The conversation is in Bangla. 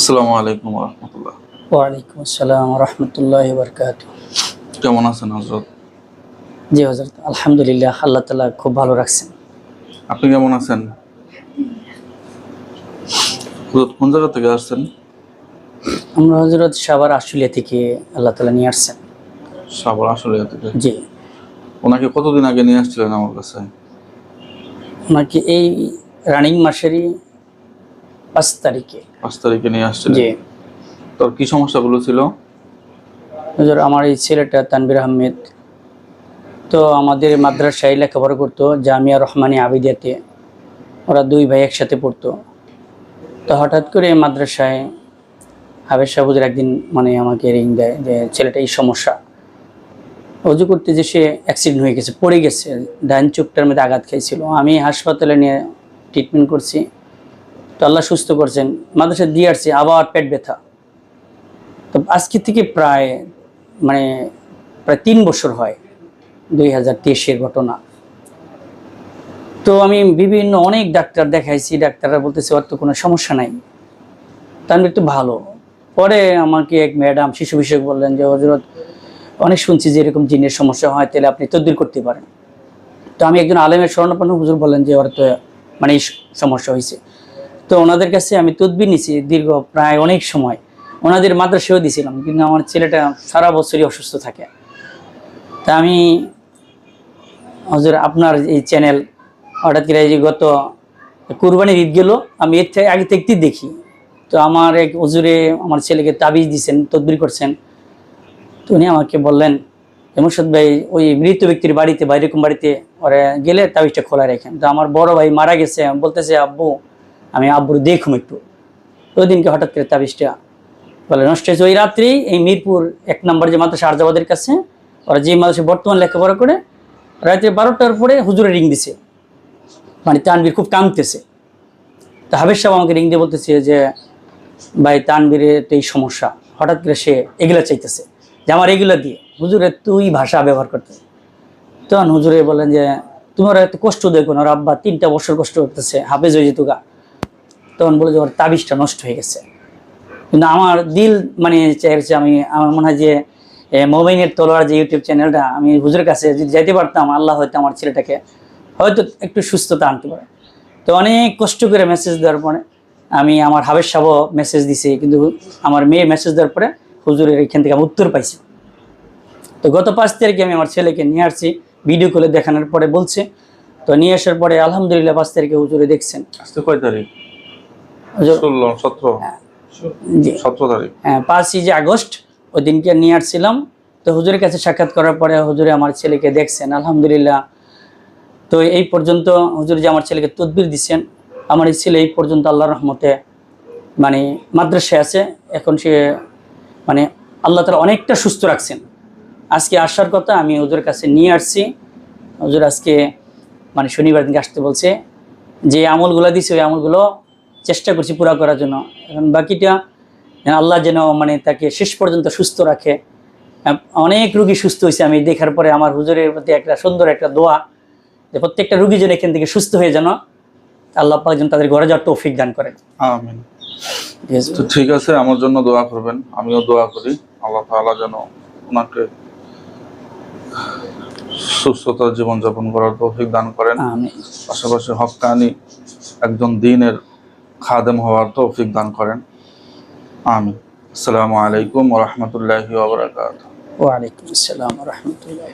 আসসালামু আলাইকুম রহমতুল্লাহ ওয়ালাইকুম আসসালাম রহমতুল্লাহ বরকাত কেমন আছেন হজরত জি হজরত আলহামদুলিল্লাহ আল্লাহ তালা খুব ভালো রাখছেন। আপনি কেমন আছেন? হজরত কোন জায়গা থেকে আসছেন? আমরা হজরত সাবার আশুলিয়া থেকে আল্লাহ তালা নিয়ে আসছেন। সাবর আসলে থেকে? জি। ওনাকে কতদিন আগে নিয়ে আসছিলেন আমার কাছে? ওনাকে এই রানিং মাসেরই পাঁচ তারিখে। পাঁচ তারিখে নিয়ে আসছিলেন। জি। তোর কি সমস্যাগুলো ছিল? হজর আমার এই ছেলেটা তানবির আহমেদ। তো আমাদের মাদ্রাসায় লেখাপড়া করতো জামিয়া রহমানি আবিদিয়াতে। ওরা দুই ভাই একসাথে পড়তো। তো হঠাৎ করে মাদ্রাসায় হাবের সাহুদের একদিন মানে আমাকে রিং দেয় যে ছেলেটা এই সমস্যা। অজু করতে যে সে অ্যাক্সিডেন্ট হয়ে গেছে পড়ে গেছে। ডান চোখটার মধ্যে আঘাত খাইছিল। আমি হাসপাতালে নিয়ে ট্রিটমেন্ট করছি। তো আল্লাহ সুস্থ করছেন। মাদ্রাসায় দিয়ে আসছে, আবার পেট ব্যথা। তো আজকে থেকে প্রায় মানে প্রায় তিন বছর হয় দুই হাজার তেইশের ঘটনা। তো আমি বিভিন্ন অনেক ডাক্তার দেখাইছি, ডাক্তাররা বলতেছে, ওর তো কোনো সমস্যা নাই। তার একটু ভালো। পরে আমাকে এক ম্যাডাম, শিশু বিষয়ক বললেন যে হজরত অনেক শুনছি যে এরকম জিনের সমস্যা হয়, তাহলে আপনি তদবির করতে পারেন। তো আমি একজন আলেমের স্বর্ণপন্ন হুজুর বললেন যে, ওর তো মানে সমস্যা হয়েছে তো ওনাদের কাছে আমি তদবির নিছি দীর্ঘ প্রায় অনেক সময়। ওনাদের মাদ্রাসাও দিয়েছিলাম কিন্তু আমার ছেলেটা সারা বছরই অসুস্থ থাকে। তা আমি, হজুর, আপনার এই চ্যানেল হঠাৎ করে যে গত কুরবানির ঈদ গেলো, আমি এর থেকে আগে থেকেই দেখি। তো আমার এক হজুরে আমার ছেলেকে তাবিজ দিয়েছেন তদবির করছেন। তো উনি আমাকে বললেন মুর্শদ ভাই, ওই মৃত ব্যক্তির বাড়িতে বা এরকম বাড়িতে ওরা গেলে তাবিজটা খোলা রেখেন। তো আমার বড় ভাই মারা গেছে, বলতেছে, আব্বু আমি আব্বুর দেখুম একটু। ওই দিনকে হঠাৎ করে তাবিজটা বলে, নষ্ট হয়েছে। ওই রাত্রি এই মিরপুর এক নম্বর যে মাদ্রাসা আরজাবাদের কাছে, ওরা যে মাদ্রাসা বর্তমান লেখাপড়া করে, রাত্রে বারোটার পরে হুজুরে রিং দিছে। মানে তানবীর খুব কামতেছে তা হাবের সাহেব আমাকে রিং দিয়ে বলতেছে যে, ভাই, তানবীরের এই সমস্যা। হঠাৎ করে সে এগুলা চাইতেছে যে, আমার এগুলা দিয়ে। হুজুরে, তুই ভাষা ব্যবহার করতে। তখন হুজুরে বলেন যে, তোমার এত কষ্ট দেখুন ওর আব্বা তিনটা বছর কষ্ট করতেছে, হাফেজ হয়ে যেত গা তখন বলে যে ওর তাবিজটা নষ্ট হয়ে গেছে। কিন্তু আমার দিল মানে চাইছে আমি, আমার মনে হয় যে মোবাইনের তলোয়ার যে ইউটিউব চ্যানেলটা, আমি হুজুরের কাছে যদি যাইতে পারতাম, আল্লাহ হয়তো আমার ছেলেটাকে হয়তো একটু সুস্থতা আনতে পারে। তো অনেক কষ্ট করে মেসেজ দেওয়ার পরে আমি আমার হাবের সাহ মেসেজ দিছি, কিন্তু আমার মেয়ে মেসেজ দেওয়ার পরে হুজুরের এখান থেকে আমি উত্তর পাইছি। তো গত পাঁচ তারিখে আমি আমার ছেলেকে নিয়ে আসছি ভিডিও কলে দেখানোর পরে বলছে। তো নিয়ে আসার পরে আলহামদুলিল্লাহ পাঁচ তারিখে হুজুরে দেখছেন। আজকে কয় তারিখ? ষোলো সতেরো। সতেরো তারিখ। হ্যাঁ, পাঁচই যে আগস্ট ওই দিনকে নিয়ে আসছিলাম। তো হুজুরের কাছে সাক্ষাৎ করার পরে হুজুরে আমার ছেলেকে দেখছেন আলহামদুলিল্লাহ। তো এই পর্যন্ত হুজুর যে আমার ছেলেকে তদবির দিচ্ছেন আমার এই ছেলে এই পর্যন্ত আল্লাহর রহমতে মানে মাদ্রাসায় আছে। এখন সে মানে আল্লাহ তালা অনেকটা সুস্থ রাখছেন। আজকে আসার কথা আমি হুজুরের কাছে নিয়ে আসছি। হুজুর আজকে মানে শনিবার দিনকে আসতে বলছে। যে আমলগুলো দিছে ওই আমলগুলো চেষ্টা করছি পুরা করার জন্য। এখন বাকিটা আল্লাহ যেন মানে তাকে শেষ পর্যন্ত সুস্থ রাখে। অনেক রুগী সুস্থ হয়েছে আমি দেখার পরে আমার হুজুরের প্রতি একটা সুন্দর একটা দোয়া যে প্রত্যেকটা রুগী যেন এখান থেকে সুস্থ হয়ে যেন আল্লাহ পাক যেন তাদের ঘরে যাওয়ার তৌফিক দান করেন। আমিন। তো ঠিক আছে আমার জন্য দোয়া করবেন আমিও দোয়া করি। আল্লাহ তাআলা যেন ওনাকে সুস্থতার জীবনযাপন করার তৌফিক দান করেন। আমি পাশাপাশি হকানি একজন দিনের খাদেম হওয়ার তৌফিক দান করেন। আমি আসসালামু আলাইকুম রহমতুল্লাহ রাহমাতুল্লাহি ওয়া ওয়ালাইকুম আসসালাম রহমতুল্লাহ।